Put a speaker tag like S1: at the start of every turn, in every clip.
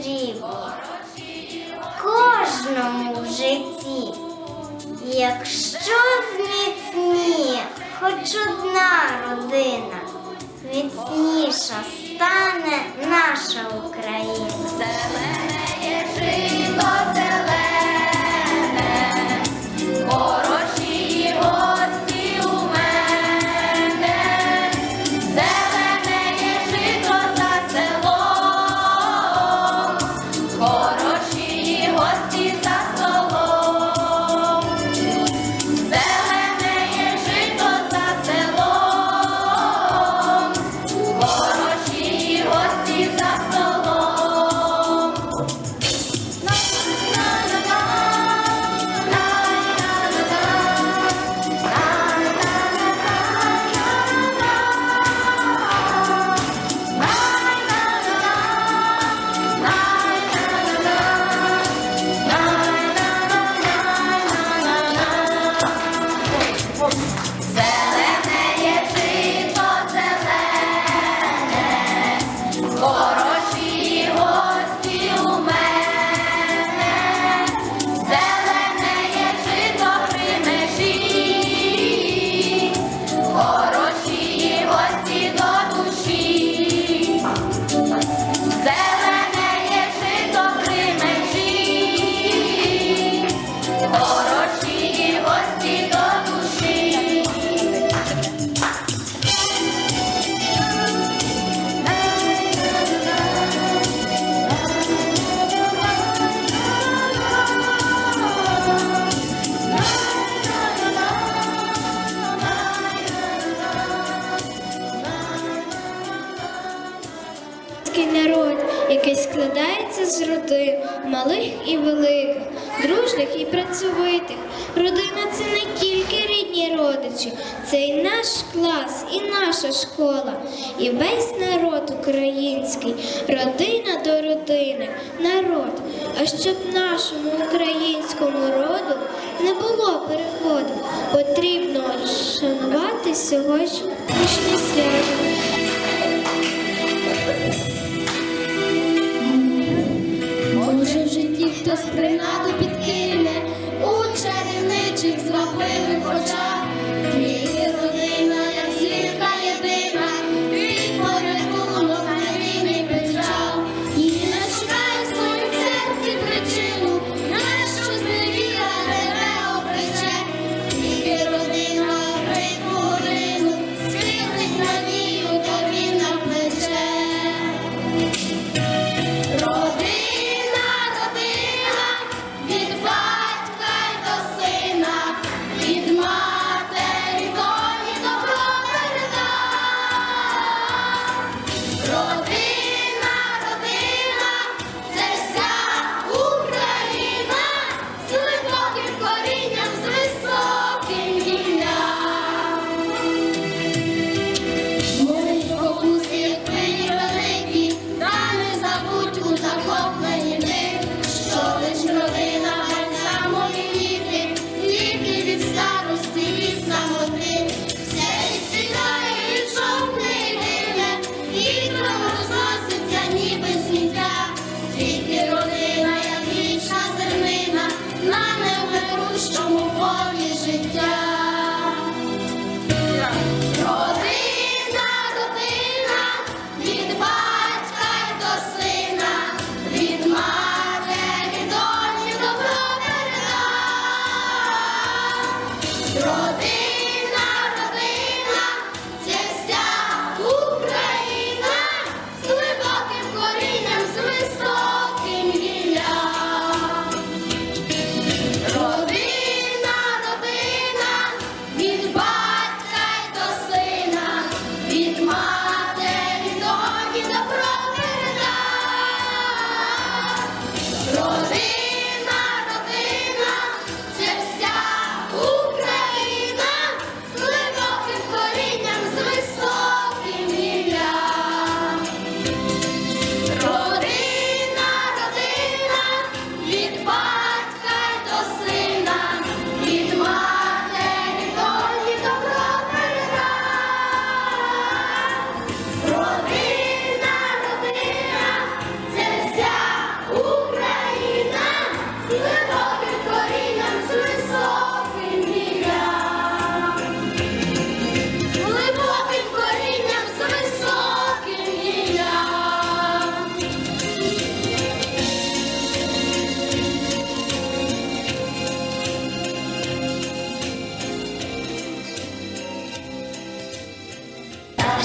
S1: потрібні кожному в житті, якщо зміцніє хоч одна родина, міцніша стане наша Україна.
S2: Зелене є жито, зелене.
S3: наш клас, і наша школа, і весь народ український, родина до родини, народ. А щоб нашому українському роду не було переходу, потрібно шанувати сьогоднішнє свято.
S4: Може в житті хтось принадобі.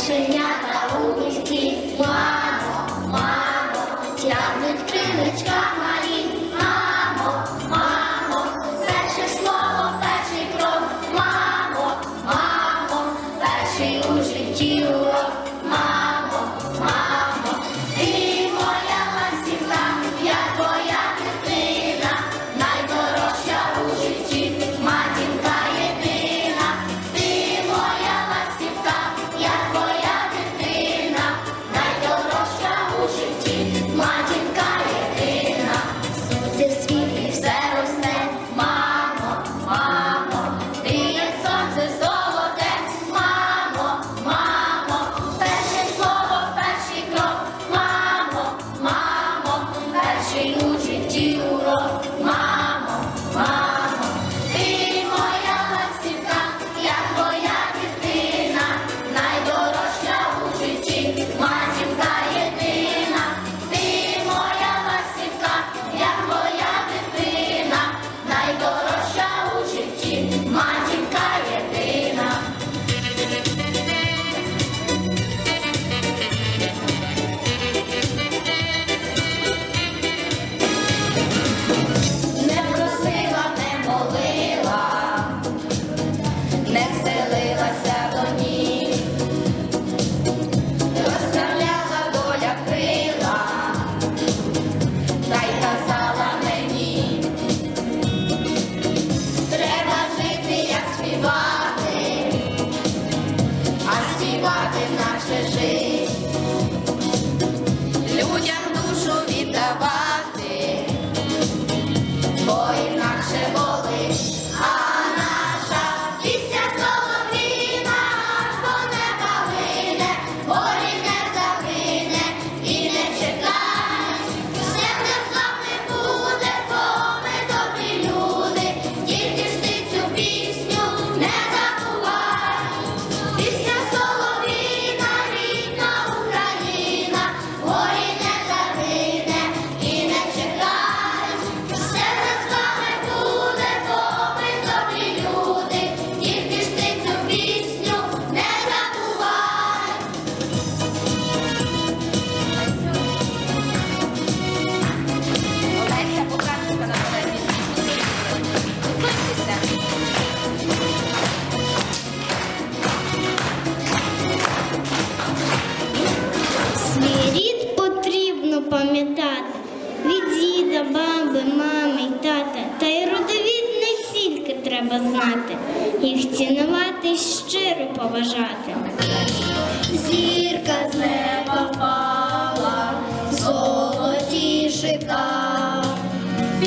S4: 是要。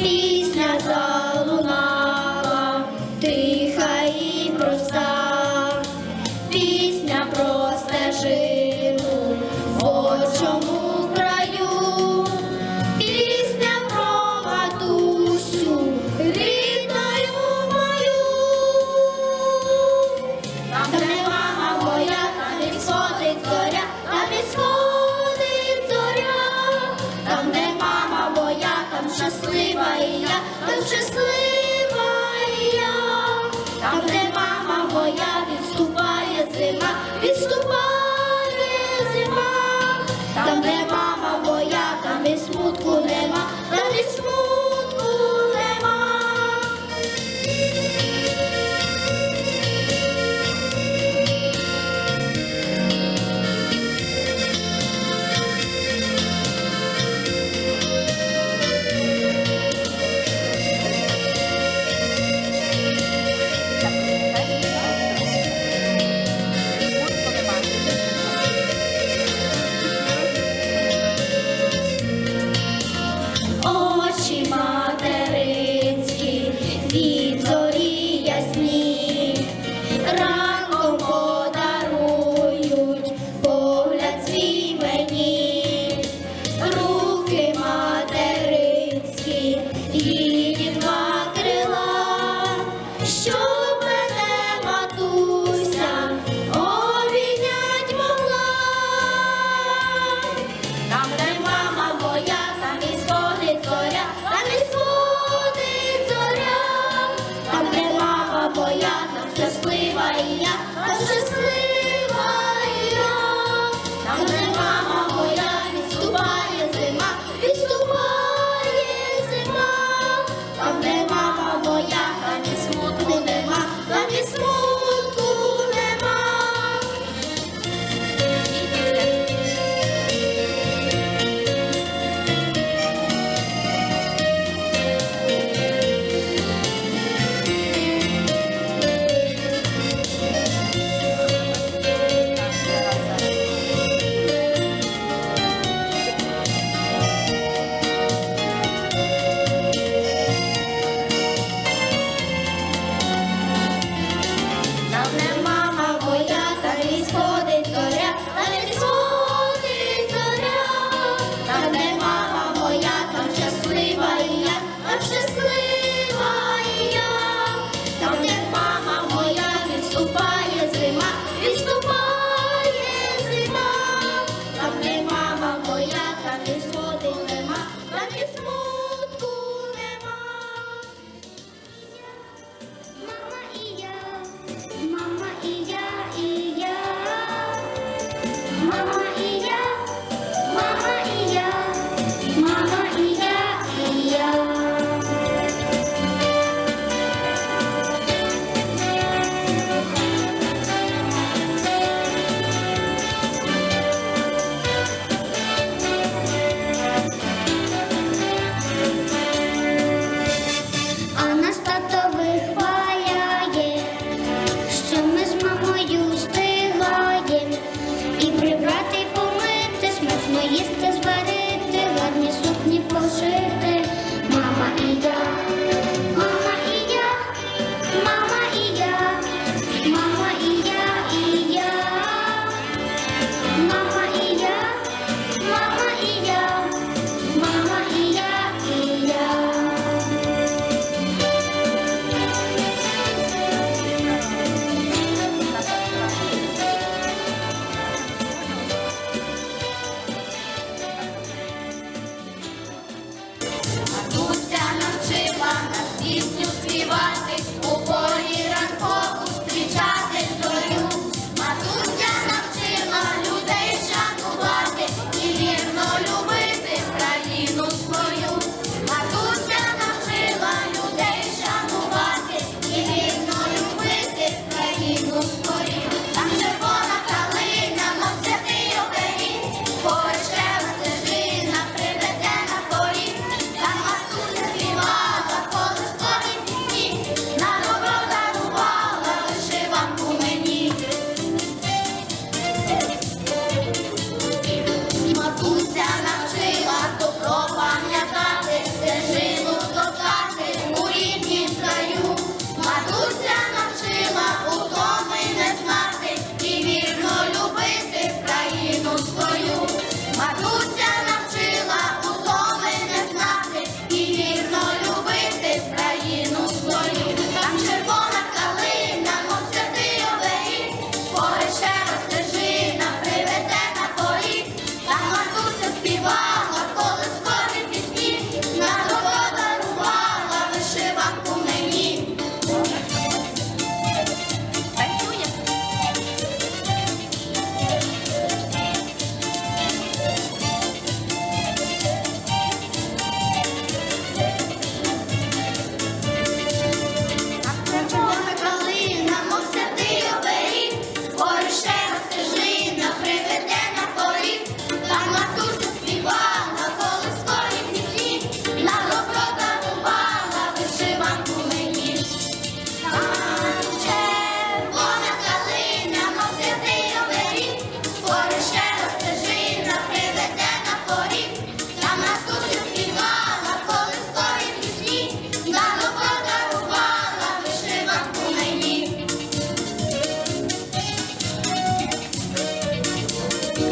S4: be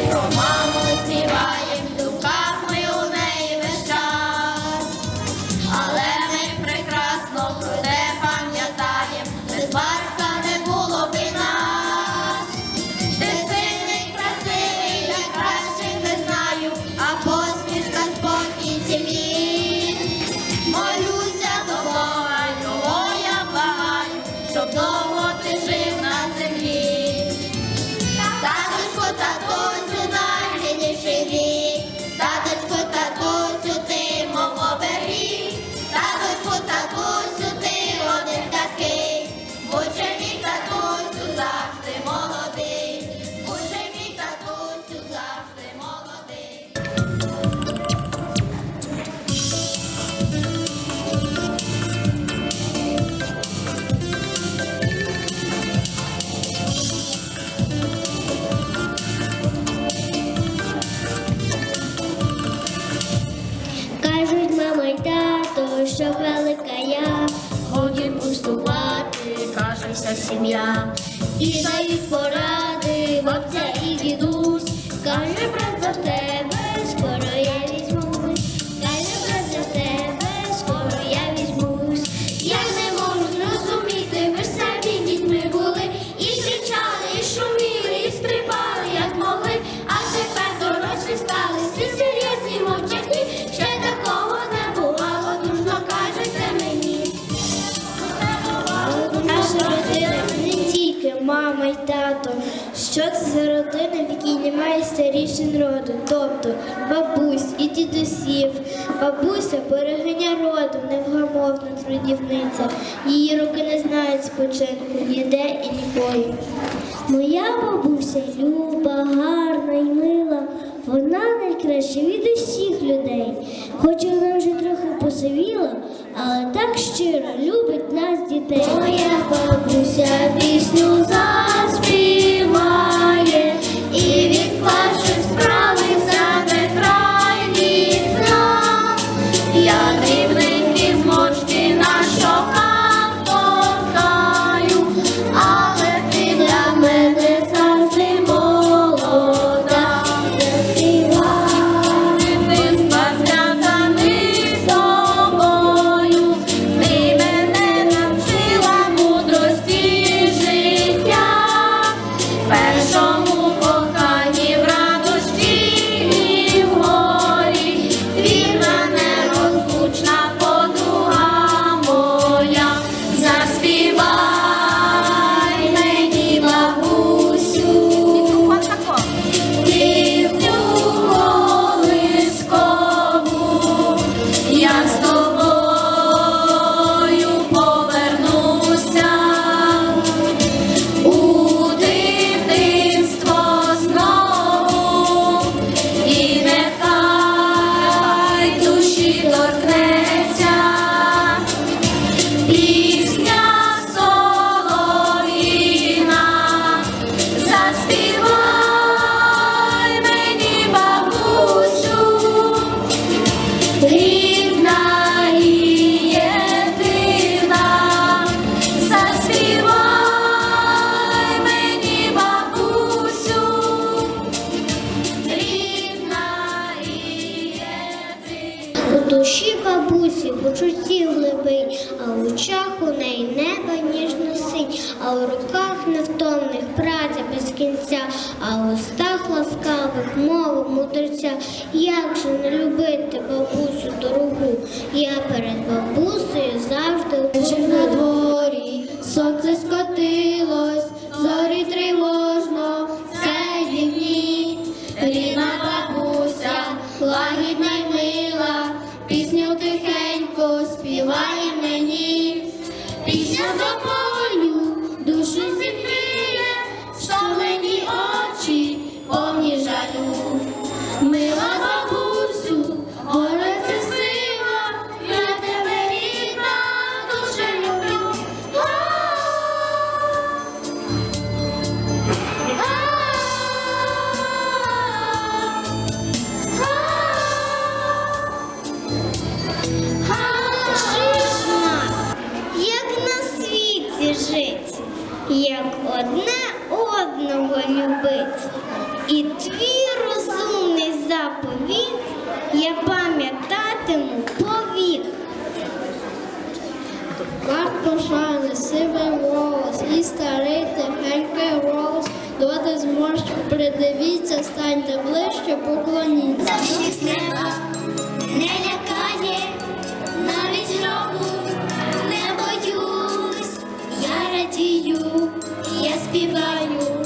S4: Romano. Що
S2: це за родина, в якій немає старішин роду, тобто бабусь і дідусів, бабуся берегиня роду, невгамовна трудівниця. Її руки не знають спочинку ніде і ніколи. Моя бабуся люба, гарна й мила, вона найкраща від усіх людей. Хоч вона вже трохи посивіла, але так щиро любить нас дітей. Моя бабуся пісню заспіває.
S1: Устах ласкавих мови мудреця. Як же не любити бабусю дорогу? Я перед бабусею завжди
S2: Вечір на дворі, сонце скотилось,
S1: любить. І твій розумний заповіт я пам'ятатиму повік.
S3: Варт пошани, сивий волос і старий тихенький голос. Доти зможуть, придивіться, станьте ближче, поклоніться.
S2: Неба не лякає, навіть гробу не боюсь, я радію, я співаю,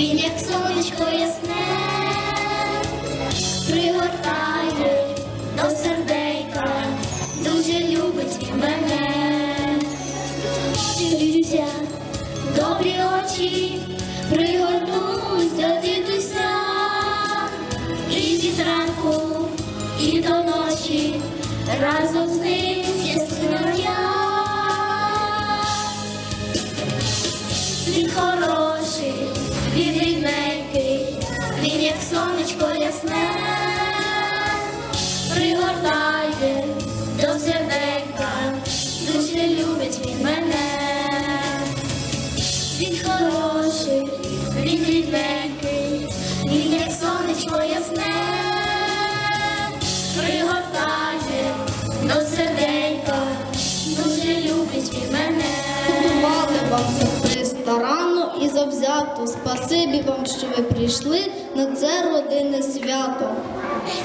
S2: він як сонечко ясне, пригортає до серденька, дуже любить мене. Дивлюся, добрі очі, пригорнусь до дідуся, і від ранку, і до ночі, разом з ним щаслива я. Сонечко ясне, пригортає до серденька, дуже любить він мене. Він хороший, він рідненький, він як сонечко ясне, пригортає до серденька, дуже любить він мене.
S3: Мали завзято. Спасибі вам, що ви прийшли на це родинне свято.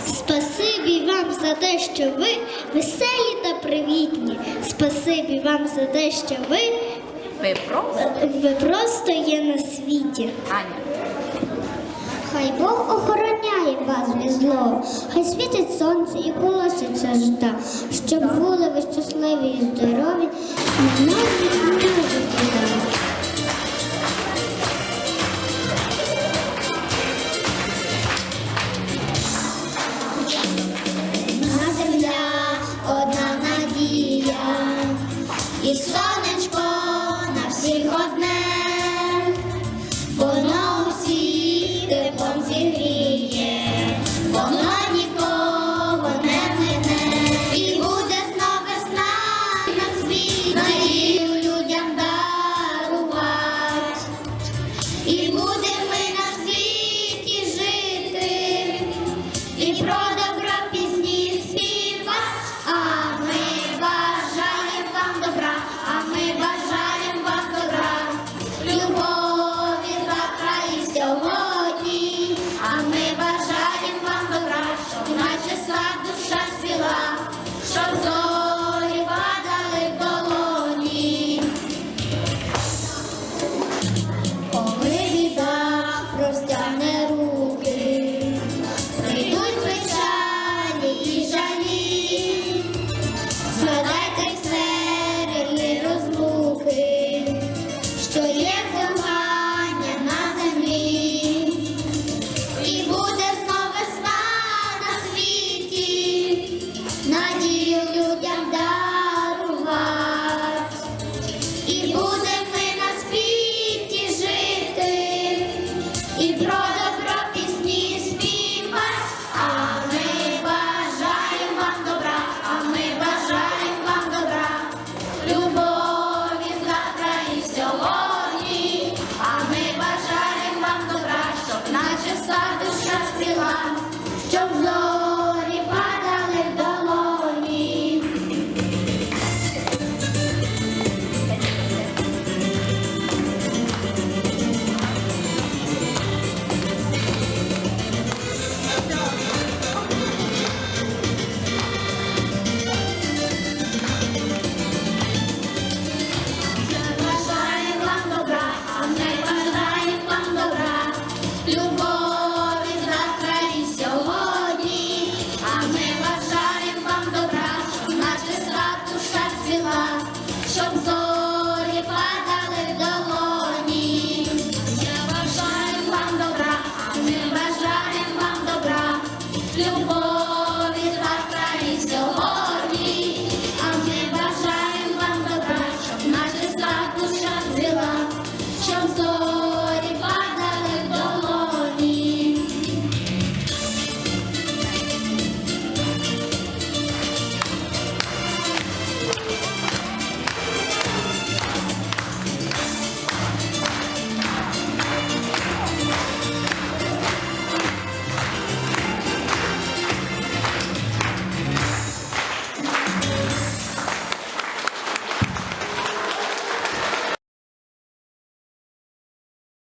S1: Спасибі вам за те, що ви веселі та привітні. Спасибі вам за те, що ви,
S5: Ви просто
S1: ви просто є на світі.
S5: Аня.
S1: Хай Бог охороняє вас від злого, хай світить сонце і колоситься жита, щоб були ви щасливі і здорові, на нові